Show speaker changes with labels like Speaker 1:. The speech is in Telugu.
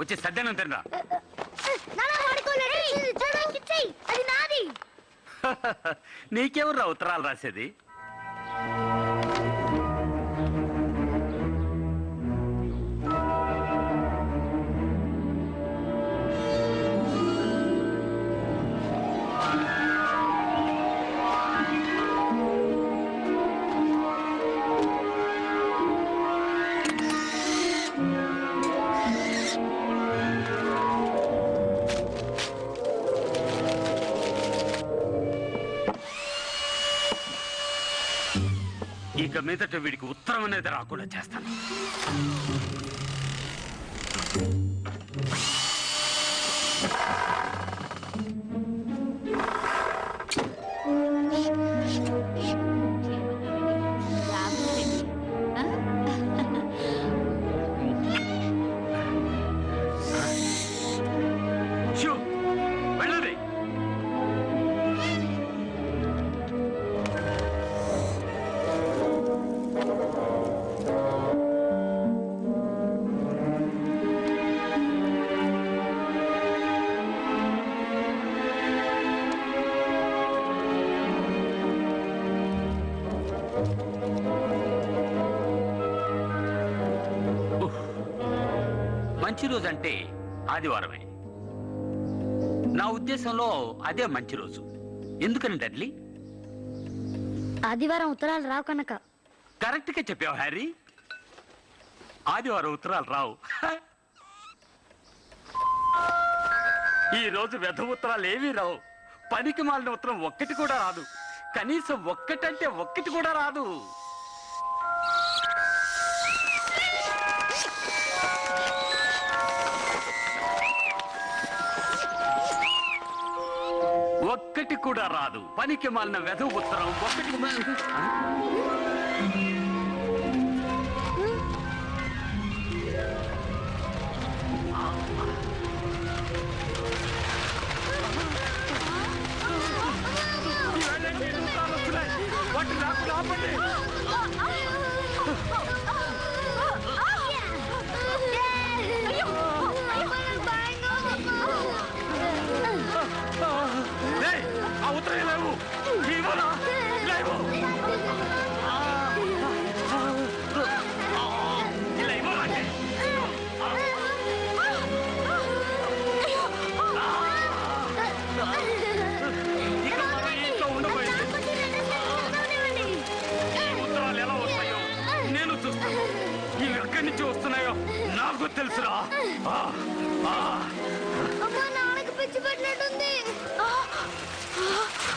Speaker 1: వచ్చి సడ్డనం తినరా. నీకెవర్రా ఉత్తరాలు రాసేది? ఇక మీదట వీడికి ఉత్తరం అనేది రాకుండా చేస్తాను. మంచి రోజు అంటే ఆదివారమే. నా ఉద్దేశంలో అదే మంచి రోజు. ఎందుకని డర్లీ?
Speaker 2: ఆదివారం ఉత్తరాలు రావు కనుక.
Speaker 1: కరెక్ట్గా చెప్పావు హ్యారీ. ఆదివారం ఉత్తరాలు రావు. ఈ రోజు వ్యధ ఉత్తరాలు ఏమీ రావు. పనికి మాలిన ఉత్తరం ఒక్కటి కూడా రాదు. కనీసం ఒక్కటంటే ఒక్కటి కూడా రాదు. ఒక్కటి కూడా రాదు పనికి మాలిన వెధ ఉత్తరం ఒక్కటి ఆపండి. నాకు తెలుసురా. ఆ,
Speaker 2: అమ్మా నాన్నకి పిచ్చి పెట్టినట్టుంది.